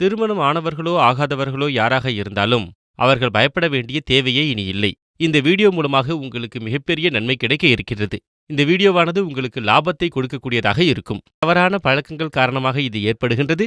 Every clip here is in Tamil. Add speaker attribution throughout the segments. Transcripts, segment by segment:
Speaker 1: திருமணம் ஆனவர்களோ ஆகாதவர்களோ யாராக இருந்தாலும் அவர்கள் பயப்பட வேண்டிய தேவையே இனி இல்லை. இந்த வீடியோ மூலமாக உங்களுக்கு மிகப்பெரிய நன்மை கிடைக்க இருக்கிறது. இந்த வீடியோவானது உங்களுக்கு லாபத்தை கொடுக்கக்கூடியதாக இருக்கும். தவறான பழக்கங்கள் காரணமாக இது ஏற்படுகின்றது.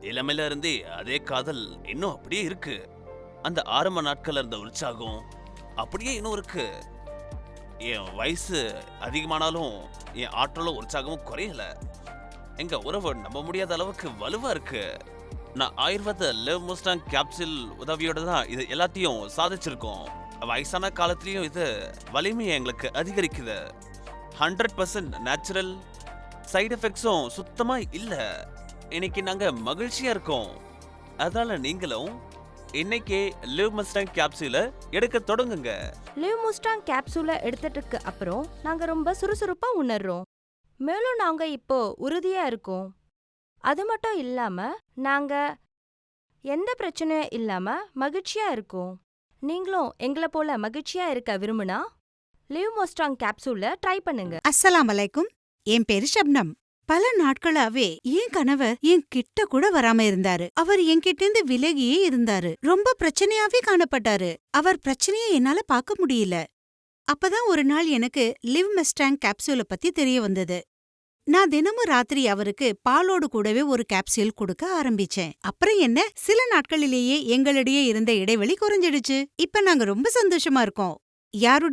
Speaker 2: இளமையில இருந்தே அதே காதல் இன்னும் அப்படியே இருக்கு. அந்த ஆரம்ப நாட்கள்ல இருந்த உற்சாகம் அப்படியே இன்னும் இருக்கு. என் வயசு அதிகமானாலும் என் ஆற்றலும் உற்சாகமும் குறையல. எங்க உறவு நம்ப முடியாத அளவுக்கு வலுவா இருக்கு. நான் ஆயுர்வேத லெவ் முஸ்டாங் கேப்சில் உதவியோட தான் இது எல்லாத்தையும் சாதிச்சிருக்கோம். வயசான காலத்துலேயும் இது வலிமையை எங்களுக்கு அதிகரிக்குது. Hundred percent natural. சைடு எஃபெக்ட்ஸும் சுத்தமாக இல்லை. இன்னைக்கு நாங்க மகிழ்ச்சியா இருக்கோம். அதனால நீங்களும் இன்னைக்கே லிவ் மஸ்டாங் கேப்சூல எடுக்க தொடங்குங்க.
Speaker 3: லிவ் முஸ்டாங் கேப்சூலை எடுத்துட்டுக்கு அப்புறம் நாங்க ரொம்ப சுறுசுறுப்பா உணர்றோம். மேலும் நாங்க இப்போ உறுதியா இருக்கோம். அது மட்டும் இல்லாம நாங்க எந்த பிரச்சனையும் இல்லாம மகிழ்ச்சியா இருக்கோம். நீங்களும் எங்களை போல மகிழ்ச்சியா இருக்க விரும்புனா லிவ் மோஸ்டாங் கேப்சூலை ட்ரை பண்ணுங்க.
Speaker 4: அஸ்ஸலாம் அலைக்கும். என் பேரு ஷப்னம். பல நாட்களாவே என் கணவர் என் கிட்ட கூட வராம இருந்தாரு. அவர் என்கிட்ட இருந்து விலகியே இருந்தாரு. ரொம்ப பிரச்சனையாவே காணப்பட்டாரு. அவர் பிரச்சனையை என்னால பார்க்க முடியல. அப்பதான் ஒரு நாள் எனக்கு லிவ் மெஸ்டாங் கேப்சூல பத்தி தெரிய வந்தது. நான் தினமும் ராத்திரி அவருக்கு பாலோடு கூடவே ஒரு கேப்சூல் கொடுக்க ஆரம்பிச்சேன். அப்புறம் என்ன? சில நாட்களிலேயே எங்களிடையே இருந்த இடைவெளி குறைஞ்சிடுச்சு. இப்ப நாங்க ரொம்ப சந்தோஷமா இருக்கோம். யாருடைய